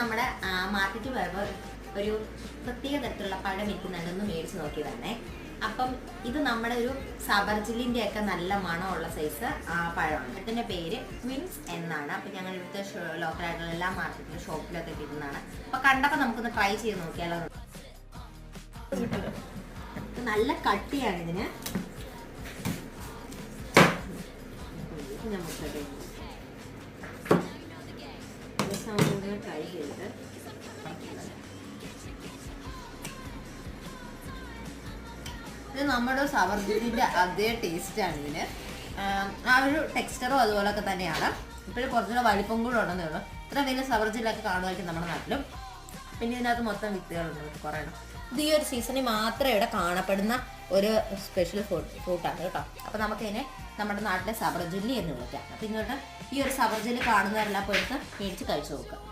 നമ്മുടെ മാർക്കറ്റ് പോയപ്പോൾ ഒരു പ്രത്യേക തരത്തിലുള്ള പഴം വിൽക്കുന്നുണ്ടെന്ന് മേടിച്ച് നോക്കിയതാണേ. അപ്പം ഇത് നമ്മുടെ ഒരു സബർജിലിന്റെ ഒക്കെ നല്ല മണമുള്ള സൈസ് പഴമാണ്. ഇതിന്റെ പേര് ക്വിൻസ് എന്നാണ്. അപ്പൊ ഞങ്ങൾ ഇവിടുത്തെ ലോക്കലായിട്ടുള്ള എല്ലാ മാർക്കറ്റിലും ഷോപ്പിലൊക്കെ കിട്ടുന്നതാണ്. അപ്പൊ കണ്ടപ്പോൾ നമുക്കൊന്ന് ട്രൈ ചെയ്ത് നോക്കിയാലോ? നല്ല കട്ടിയാണ് ഇതിന്. ഇത് ട്രൈ ചെയ്തിട്ട്. ഇത് നമ്മുടെ സവർജിന്റെ അതേ ടേസ്റ്റാണ് ഇതിന്. ആ ഒരു ടെക്സ്ചറും അതുപോലൊക്കെ തന്നെയാണ്. ഇപ്പോഴും കുറച്ചുകൂടെ വലിപ്പം കൂടെ ഉണ്ടെന്നേ ഉള്ളൂ. ഇത്ര വലിയ സവർജിലൊക്കെ കാണുമായിരിക്കും നമ്മുടെ നാട്ടിലും. പിന്നെ ഇതിനകത്ത് മൊത്തം വിത്തുകളുണ്ട് കുറേ. ഇത് ഈ ഒരു സീസണിൽ മാത്രമേ ഇവിടെ കാണപ്പെടുന്ന ഒരു സ്പെഷ്യൽ ഫ്രൂട്ട് ഫ്രൂട്ടാണ് കേട്ടോ. അപ്പോൾ നമുക്കിതിനെ നമ്മുടെ നാട്ടിലെ സബർജില്ലി എന്ന് വിളിക്കാം. അപ്പോൾ ഇങ്ങോട്ട് ഈ ഒരു സബർജില്ലി കാണുന്നവരെല്ലാം പോയിട്ട് മേടിച്ച് കഴിച്ചു നോക്കാം